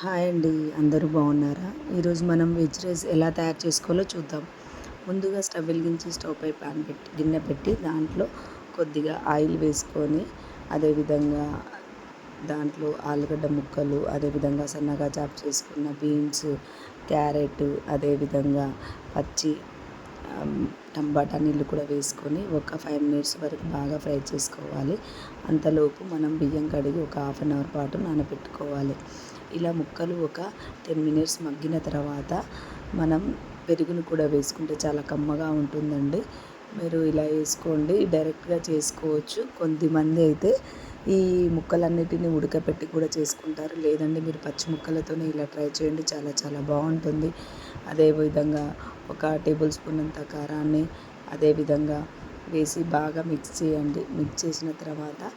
Hi అండి అందరూ బాగున్నారా? ఈరోజు మనం వెజ్ రైస్ ఎలా తయారు చేసుకోవాలో చూద్దాం. ముందుగా స్టవ్ వెలిగించి స్టవ్ పై ప్యాన్ పెట్టి గిన్నె పెట్టి దాంట్లో కొద్దిగా ఆయిల్ వేసుకొని అదేవిధంగా దాంట్లో ఆలుగడ్డ ముక్కలు అదేవిధంగా సన్నగా చాప్ చేసుకున్న బీన్స్ క్యారెట్ అదేవిధంగా పచ్చి టమాటా నీళ్ళు కూడా వేసుకొని ఒక ఫైవ్ మినిట్స్ వరకు బాగా ఫ్రై చేసుకోవాలి. అంతలోపు మనం బియ్యం కడిగి ఒక హాఫ్ అన్ అవర్ పాటు నానబెట్టుకోవాలి. ఇలా ముక్కలు ఒక టెన్ మినిట్స్ మగ్గిన తర్వాత మనం పెరుగును కూడా వేసుకుంటే చాలా కమ్మగా ఉంటుందండి. మీరు ఇలా వేసుకోండి. డైరెక్ట్గా చేసుకోవచ్చు. కొంతమంది అయితే ఈ ముక్కలన్నిటిని ఉడకపెట్టి కూడా చేసుకుంటారు. లేదండి మీరు పచ్చి ముక్కలతోనే ఇలా ట్రై చేయండి. చాలా చాలా బాగుంటుంది. అదేవిధంగా ఒక టేబుల్ స్పూన్ అంత కారాన్ని అదేవిధంగా వేసి బాగా మిక్స్ చేయండి. మిక్స్ చేసిన తర్వాత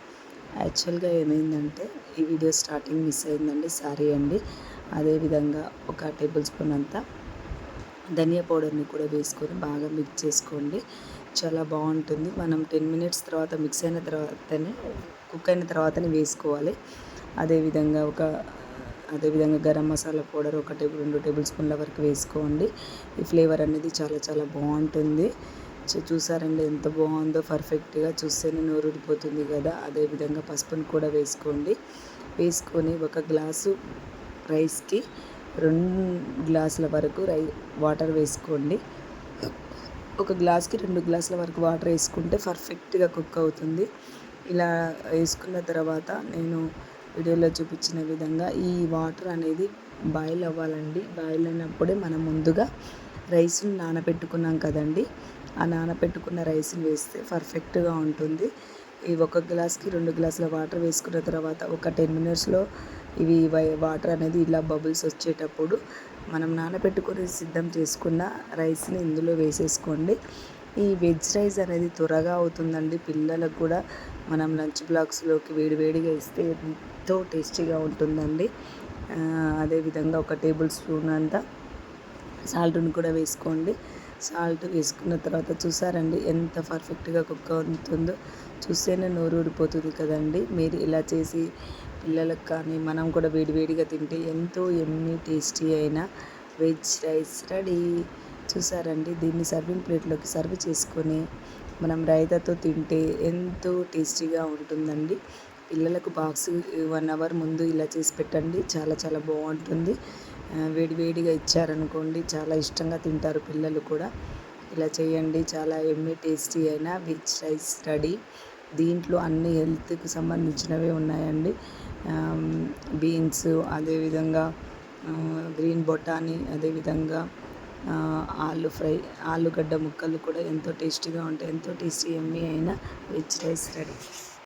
యాక్చువల్గా ఏమైందంటే ఈ వీడియో స్టార్టింగ్ మిస్ అయిందండి సారీ అండి. అదేవిధంగా ఒక టేబుల్ స్పూన్ అంతా ధనియా పౌడర్ని కూడా వేసుకొని బాగా మిక్స్ చేసుకోండి. చాలా బాగుంటుంది. మనం టెన్ మినిట్స్ తర్వాత మిక్స్ అయిన తర్వాతనే కుక్ అయిన తర్వాతనే వేసుకోవాలి. అదేవిధంగా ఒక అదేవిధంగా గరం మసాలా పౌడర్ ఒక టేబుల్ రెండు టేబుల్ స్పూన్ల వరకు వేసుకోండి. ఈ ఫ్లేవర్ అనేది చాలా చాలా బాగుంటుంది. చూసారండి ఎంత బాగుందో పర్ఫెక్ట్గా చూస్తేనే నోరుడిపోతుంది కదా. అదేవిధంగా పసుపుని కూడా వేసుకోండి. వేసుకొని ఒక గ్లాసు రైస్కి రెండు గ్లాసుల వరకు రై వాటర్ వేసుకోండి. ఒక గ్లాస్కి రెండు గ్లాసుల వరకు వాటర్ వేసుకుంటే పర్ఫెక్ట్గా కుక్ అవుతుంది. ఇలా వేసుకున్న తర్వాత నేను వీడియోలో చూపించిన విధంగా ఈ వాటర్ అనేది బాయిల్ అవ్వాలండి. బాయిల్ అయినప్పుడే మనం ముందుగా రైస్ని నానబెట్టుకున్నాం కదండి. ఆ నానబెట్టుకున్న రైస్ని వేస్తే పర్ఫెక్ట్గా ఉంటుంది. ఈ ఒక గ్లాస్కి రెండు గ్లాసుల వాటర్ వేసుకున్న తర్వాత ఒక టెన్ మినిట్స్లో ఇవి వాటర్ అనేది ఇలా బబుల్స్ వచ్చేటప్పుడు మనం నానబెట్టుకొని సిద్ధం చేసుకున్న రైస్ని ఇందులో వేసేసుకోండి. ఈ వెజ్ రైస్ అనేది త్వరగా అవుతుందండి. పిల్లలకు కూడా మనం లంచ్ బాక్స్లోకి వేడివేడిగా ఇస్తే ఎంతో టేస్టీగా ఉంటుందండి. అదేవిధంగా ఒక టేబుల్ స్పూన్ అంతా సాల్ట్ని కూడా వేసుకోండి. సాల్ట్ వేసుకున్న తర్వాత చూసారండి ఎంత పర్ఫెక్ట్గా కుక్ అవుతుందో. చూస్తేనే నోరు ఊడిపోతుంది కదండి. మీరు ఇలా చేసి పిల్లలకు కానీ మనం కూడా వేడివేడిగా తింటే ఎంతో ఎమ్మి టేస్టీ అయిన వెజ్ రైస్ రెడీ. చూసారండి దీన్ని సర్వింగ్ ప్లేట్లోకి సర్వ్ చేసుకొని మనం రైతాతో తింటే ఎంతో టేస్టీగా ఉంటుందండి. పిల్లలకు బాక్స్ వన్ అవర్ ముందు ఇలా చేసి పెట్టండి. చాలా చాలా బాగుంటుంది. వేడివేడిగా ఇచ్చారనుకోండి చాలా ఇష్టంగా తింటారు పిల్లలు కూడా. ఇలా చేయండి చాలా ఎమ్మె టేస్టీ అయిన వెజ్ రైస్ రెడీ. దీంట్లో అన్ని హెల్త్కి సంబంధించినవే ఉన్నాయండి. బీన్స్ అదేవిధంగా గ్రీన్ బొటానీ అదేవిధంగా ఆలు ఫ్రై ఆలుగడ్డ ముక్కలు కూడా ఎంతో టేస్టీగా ఉంటాయి ఎంతో టేస్టీ ఎమ్మె అయిన వెజ్ రైస్ రెడీ.